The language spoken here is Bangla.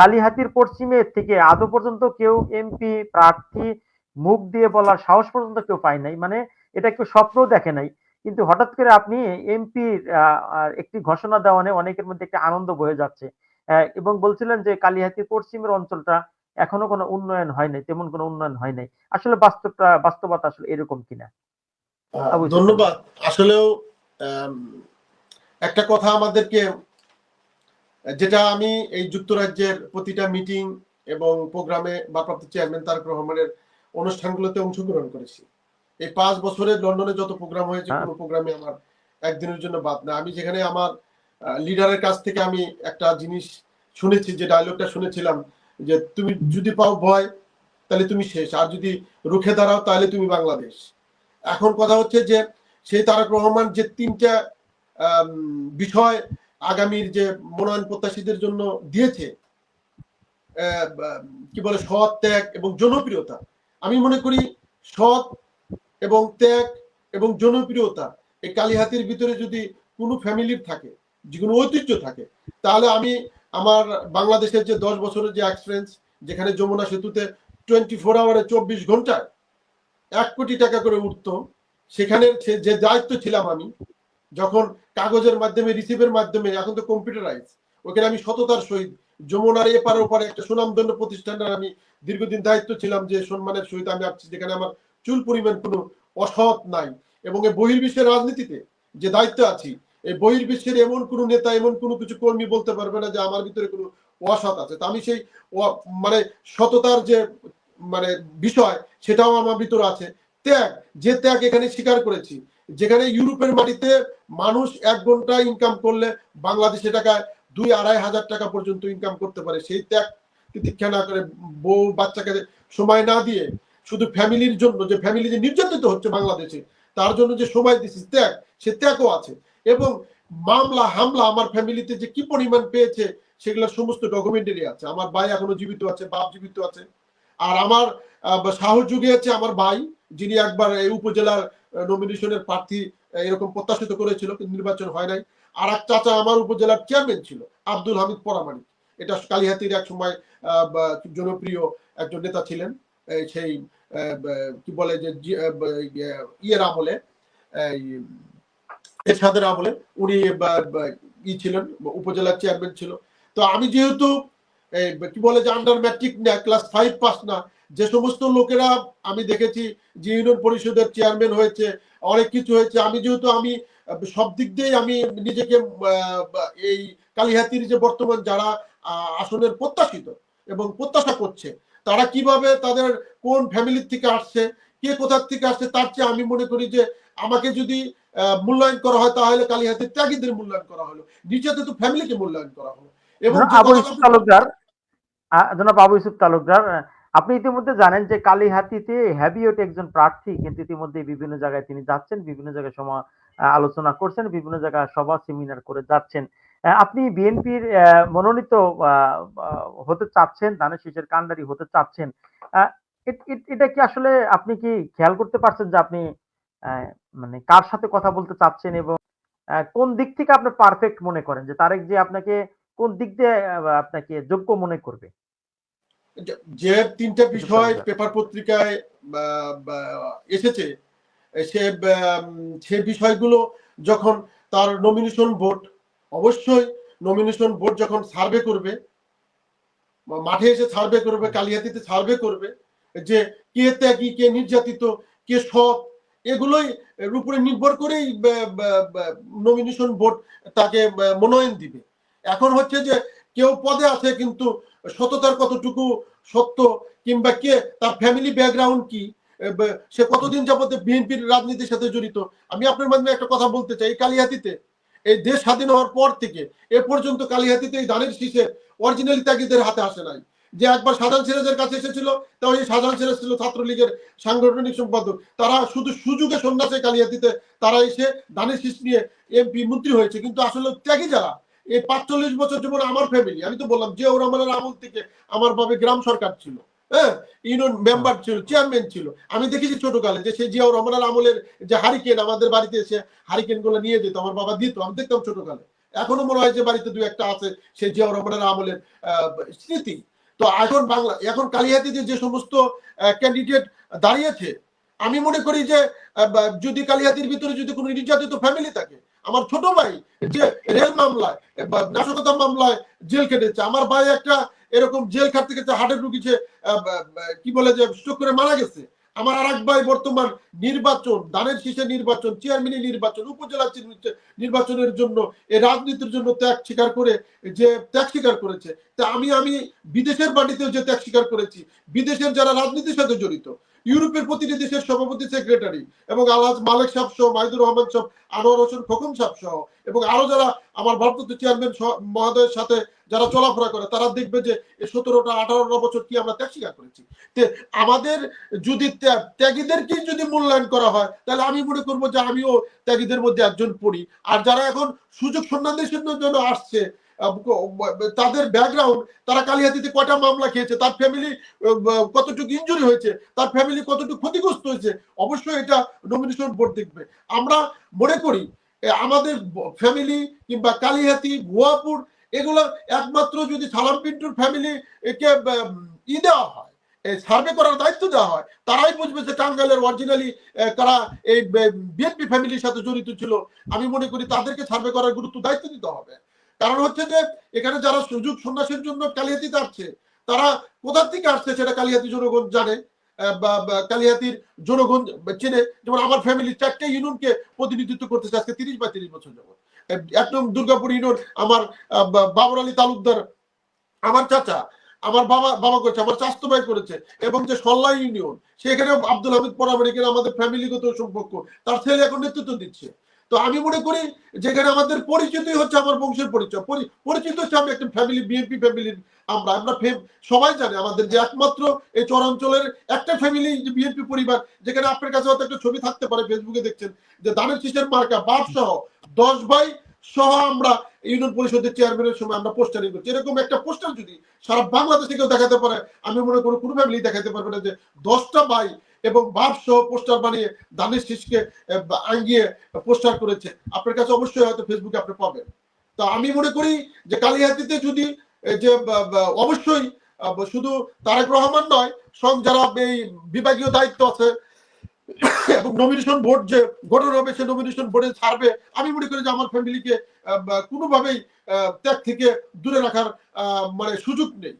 কালীহাতির পশ্চিমে থেকে আদৌ পর্যন্ত কেউ এমপি প্রার্থী মুখ দিয়ে বলার সাহস পর্যন্ত কেউ পায় নাই। মানে এটা কেউ স্বপ্ন দেখে নাই। কিন্তু হঠাৎ করে আপনি এমপির একটি ঘোষণা দেওয়ানে অনেকের মধ্যে একটা আনন্দ বয়ে যাচ্ছে। এবং বলছিলেন যে কালীহাতির পশ্চিমের অঞ্চলটা এখনও কোনো উন্নয়ন হয় নাই তেমন কোনো উন্নয়ন হয় নাই। আসলে বাস্তবটা বাস্তবতা আসলে এরকম কিনা? ধন্যবাদ। আসলেও একটা কথা আমাদেরকে যেটা আমি এই যুক্তরাজ্যের প্রতিটা মিটিং এবং প্রোগ্রামে বা ভারপ্রাপ্ত চেয়ারম্যান তারেক রহমানের অনুষ্ঠানগুলোতে অংশগ্রহণ করেছি। এই পাঁচ বছরে লন্ডনে যত প্রোগ্রাম হয়েছে হ্যাঁ। কোনো প্রোগ্রামে আমার একদিনের জন্য বাদ না। আমি যেখানে আমার লিডারের কাছ থেকে আমি একটা জিনিস শুনেছি যে ডায়লগটা শুনেছিলাম যে তুমি যদি পাও ভয় তাহলে তুমি শেষ। আর যদি রুখে দাঁড়াও তাহলে তুমি বাংলাদেশ। এখন কথা হচ্ছে যে সেই তারেক রহমান যে তিনটা বিষয় আগামীর যে মনোনয়ন প্রত্যাশীদের জন্য দিয়েছে কি বলে, সৎ ত্যাগ এবং জনপ্রিয়তা। আমি মনে করি সৎ এবং ত্যাগ এবং জনপ্রিয়তা এই কালীহাতির ভিতরে যদি কোনো ফ্যামিলির থাকে, যে কোনো ঐতিহ্য থাকে, তাহলে আমি আমার বাংলাদেশের যে দশ বছরের যে এক্সপিরিয়েন্স যেখানে যমুনা সেতুতে টোয়েন্টি ফোর আওয়ারে চব্বিশ ঘন্টায় এক কোটি টাকা করে উঠতো সেখানে যে দায়িত্ব ছিলাম আমি যখন কাগজের মাধ্যমে, রিসিভের মাধ্যমে, এখন তো কম্পিউটারাইজ ওখানে আমি সততার সহিত, যমুনার এপারে ওপারে একটা সুনামধন্য প্রতিষ্ঠানের আমি দীর্ঘদিন দায়িত্ব ছিলাম যে সম্মানের সহিত আমি আসছি, যেখানে আমার চুল পরিমাণ কোনো অসৎ নাই। এবং এই বহির্বিশ্বের রাজনীতিতে যে দায়িত্ব আছি, এই বহির্বিশ্বের এমন কোনো নেতা, এমন কোনো কিছু কর্মী বলতে পারবে না যে আমার ভিতরে কোনো অসৎ আছে। তা আমি সেই মানে সততার যে মানে বিষয়, সেটাও আমার ভিতরে আছে। ত্যাগ, যে ত্যাগ এখানে স্বীকার করেছি যেখানে ইউরোপের মাটিতে মানুষ এক ঘণ্টা ইনকাম করলে বাংলাদেশে টাকায় দুই আড়াই হাজার টাকা পর্যন্ত ইনকাম করতে পারে। সেই ত্যাগ তিতিক্ষা না করে বউ বাচ্চাকে সময় না দিয়ে শুধু ফ্যামিলির জন্য, যে ফ্যামিলি যে নির্যাতিত হচ্ছে বাংলাদেশে, তার জন্য যে সময় দিচ্ছি ত্যাগ, সে ত্যাগও আছে। এবং মামলা, হামলা আমার ফ্যামিলিতে যে কি পরিমাণ পেয়েছে, সেগুলো সমস্ত ডকুমেন্টারি আছে। আমার ভাই এখনও জীবিত আছে, বাপ জীবিত আছে। আর আমার সাহস জুগিয়েছে আমার ভাই, যিনি একবার এই উপজেলার নমিনেশনের প্রার্থী এরকম প্রত্যাশিত করেছিল কিন্তু নির্বাচন হয় নাই। আর এক চাচা আমার উপজেলার চেয়ারম্যান ছিল আব্দুল হামিদ পরামানিক। এটা কালিহাতির এক সময় জনপ্রিয় একজন নেতা ছিলেন সেই কি বলে যে ইয়ে, ইয়ের আমলে এরশাদের আমলে উনি ই ছিলেন উপজেলার চেয়ারম্যান ছিল। তো আমি যেহেতু কি বলে যে আন্ডার ম্যাট্রিক না ক্লাস ফাইভ পাস না, যে সমস্ত লোকেরা আমি দেখেছি যে ইউনিয়ন পরিষদের চেয়ারম্যান হয়েছে, অনেক কিছু হয়েছে, আমি যেহেতু আমি, সব দিক দিয়েই আমি নিজেকে এই কালিহাতির যে বর্তমান যারা আসনের প্রত্যাশিত এবং প্রত্যাশা করছে, তারা কীভাবে তাদের কোন ফ্যামিলির থেকে আসছে, কে কোথার থেকে আসছে, তার চেয়ে আমি মনে করি যে আমাকে যদি মূল্যায়ন করা হয়, তাহলে কালিহাতির ত্যাগীদের মূল্যায়ন করা হলো নিচেতে তো ফ্যামিলিকে মূল্যায়ন করা হলো। আবু ইউসুফ আপনি- তালুকদার আহ, জনাব আবু ইউসুফ তালুকদার আপনি ইতিমধ্যে জানেন যে কালীহাতিতে হ্যাবিওট একজন প্রার্থী কিন্তু ইতিমধ্যে বিভিন্ন জায়গায় তিনি যাচ্ছেন বিভিন্ন জায়গায় সময় আলোচনা করছেন বিভিন্ন জায়গায় সভা সেমিনার করে যাচ্ছেন। আপনি বিএনপির মনোনীত হতে চাচ্ছেন ধানের শীষের কান্ডারি হতে চাচ্ছেন এটা কি আসলে আপনি কি খেয়াল করতে পারছেন যে আপনি আহ, মানে কার সাথে কথা বলতে চাচ্ছেন এবং আহ, কোন দিক থেকে আপনি পারফেক্ট মনে করেন? যে তারেক যে আপনাকে কোন দিক দিয়ে আপনাকে যোগ্য মনে করবে? যে- তিনটা বিষয় পেপার পত্রিকায় এসেছে সে সে বিষয়গুলো যখন তার নমিনেশন বোর্ড অবশ্যই নমিনেশন বোর্ড যখন সার্ভে করবে মাঠে এসে সার্ভে করবে কালিয়াতিতে সার্ভে করবে যে কে ত্যাগী কে নির্যাতিত কে সৎ এগুলোই উপরে নির্ভর করেই নমিনেশন বোর্ড তাকে মনোনয়ন দিবে। এখন হচ্ছে যে কেউ পদে আছে কিন্তু সততার কতটুকু সত্য কিংবা কে, তার ফ্যামিলি ব্যাকগ্রাউন্ড কি? সে কতদিন যাবত বিএনপির রাজনীতির সাথে জড়িত? আমি আপনার মাধ্যমে একটা কথা বলতে চাই কালিহাতিতে, এই দেশ স্বাধীন হওয়ার পর থেকে এ পর্যন্ত কালিহাতিতে এই ধানের শীষে অরিজিনালি ত্যাগীদের হাতে আসে নাই। যে একবার সাধারণ সিরাজের কাছে এসেছিল তাও ওই সাধারণ সিরাজ ছিল ছাত্রলীগের সাংগঠনিক সম্পাদক। তারা শুধু সুযোগে সন্ন্যাসে কালিহাতিতে তারা এসে ধানের শীষ নিয়ে এমপি, মন্ত্রী হয়েছে, কিন্তু আসলে ত্যাগী যারা এই পাঁচচল্লিশ বছর যেমন আমার ফ্যামিলি আমি তো বললাম জিয়াউর রহমানের আমল থেকে আমার ভাবে গ্রাম সরকার ছিল হ্যাঁ? ইউনিয়ন মেম্বার ছিল চেয়ারম্যান ছিল। আমি দেখেছি ছোটকালে যে সেই জিয়াউর রহমানের আমলের যে হারিকেন আমাদের বাড়িতে এসে হারিকেনগুলো নিয়ে যেত, আমার বাবা দিত, আমি দেখতাম ছোটকালে। এখনও মনে হয় যে বাড়িতে দু একটা আছে সেই জিয়াউর রহমানের আমলের স্মৃতি। তো এখন বাংলা, এখন কালিহাতিতে যে সমস্ত ক্যান্ডিডেট দাঁড়িয়েছে, আমি মনে করি যে যদি কালিহাতির ভিতরে যদি কোনো নির্যাতিত ফ্যামিলি থাকে আমার ছোট ভাই, যে রেল মামলায় নাশকতা মামলায় জেল কেটেছে আমার ভাই একটা এরকম জেল খাটতে গেছে হার্টের রুগীছে কি বলে যে স্ট্রোক করে মারা গেছে। আমার আর এক ভাই বর্তমান নির্বাচন, দানের শীষে নির্বাচন চেয়ারম্যানের নির্বাচন, উপজেলা নির্বাচনের জন্য এই রাজনীতির জন্য ত্যাগ স্বীকার করে, যে ত্যাগ স্বীকার করেছে। তা আমি আমি বিদেশের মাটিতেও যে ত্যাগ স্বীকার করেছি, বিদেশের যারা রাজনীতির সাথে জড়িত ইউরোপের প্রতিটি দেশের সভাপতি সেক্রেটারি এবং আলহাজ মালিক সাহ সহ, মাহিদুর রহমান সহ, আনোয়ার হোসেন খোকন সাহ সহ এবং আরও যারা আমার ভারপ্রাপ্ত চেয়ারম্যান মহোদয়ের সাথে যারা চলাফেরা করে, তারা দেখবে যে সতেরোটা, আঠারোটা বছর কি আমরা ত্যাগ স্বীকার করেছি। আমাদের যদি ত্যাগ- ত্যাগীদেরকেই যদি মূল্যায়ন করা হয়, তাহলে আমি মনে করব যে আমিও ত্যাগীদের মধ্যে একজন পড়ি। আর যারা এখন সুযোগ সন্ধানের জন্য আসছে তাদের ব্যাকগ্রাউন্ড তারা কালিহাতিতে কয়টা মামলা খেয়েছে, তার ফ্যামিলি কতটুকু ইঞ্জুরি হয়েছে, তার ফ্যামিলি কতটুকু ক্ষতিগ্রস্ত হয়েছে, অবশ্যই এটা নমিনেশন বোর্ড দেখবে। আমরা মনে করি আমাদের ফ্যামিলি কিংবা কালিহাতি, ভুয়াপুর, এগুলো একমাত্র যদি সালাম পিন্টুর ফ্যামিলি কে ই দেওয়া হয় সার্ভে করার দায়িত্ব দেওয়া হয়, তারাই বুঝবে যে টাঙ্গাইলের অরিজিনালি তারা এই বিএনপি ফ্যামিলির সাথে জড়িত ছিল। আমি মনে করি তাদেরকে সার্ভে করার গুরুত্ব দায়িত্ব দিতে হবে। কারণ হচ্ছে যে এখানে যারা সুযোগ সন্ন্যাসের জন্য কালিহাতিতে আসছে, তারা কোথার থেকে আসছে সেটা কালিহাতি জনগণ জানে কালিহাতির জনগণ চেনে। যেমন আমার ফ্যামিলি চারটে ইউনিয়নকে প্রতিনিধিত্ব করতেছে আজকে তিরিশ বা তিরিশ বছর যাবত একদম দুর্গাপুর ইউনিয়ন আমার বাবর আলী তালুকদার, আমার চাচা, আমার বাবা বাবা করেছে, আমার চাস্তো ভাই করেছে, এবং যে সল্লা ইউনিয়ন সেখানে আব্দুল হামিদ পরামানিকের আমাদের ফ্যামিলিগত সম্পর্ক, তার ছেলে এখন নেতৃত্ব দিচ্ছে। তো আমি মনে করি যেখানে আমাদের পরিচিতই হচ্ছে আমার বংশের পরিচয়। পরি- পরিচিত হচ্ছে আমি একটা ফ্যামিলি বিএনপি ফ্যামিলির আমরা আমরা সবাই জানে আমাদের যে একমাত্র এই চরাঞ্চলের একটা ফ্যামিলি বিএনপি পরিবার, যেখানে আপনার কাছে হয়তো একটা ছবি থাকতে পারে ফেসবুকে দেখছেন, যে দানের শীষের মার্কা বাপ সহ দশ ভাই সহ আমরা ইউনিয়ন পরিষদের চেয়ারম্যানের সময় আমরা পোস্টারিং করছি। এরকম একটা পোস্টার যদি সারা বাংলাদেশে কেউ দেখাতে পারে আমি মনে করি কোনো ফ্যামিলি দেখাতে পারবে না যে দশটা ভাই এবং বাপ সহ পোস্টার বানিয়ে দানের আহ, আঙ্গিয়ে পোস্টার করেছে। আপনার কাছে অবশ্যই হয়তো ফেসবুকে আপনি পাবেন। তো আমি মনে করি যে কালিহাতিতে যদি যে অবশ্যই শুধু তারেক রহমান নয় সং যারা এই বিভাগীয় দায়িত্ব আছে এবং নমিনেশন ভোট যে গঠন হবে, সে নমিনেশন ভোটে ছাড়বে। আমি মনে করি যে আমার ফ্যামিলিকে কোনোভাবেই ত্যাগ থেকে দূরে রাখার মানে সুযোগ নেই।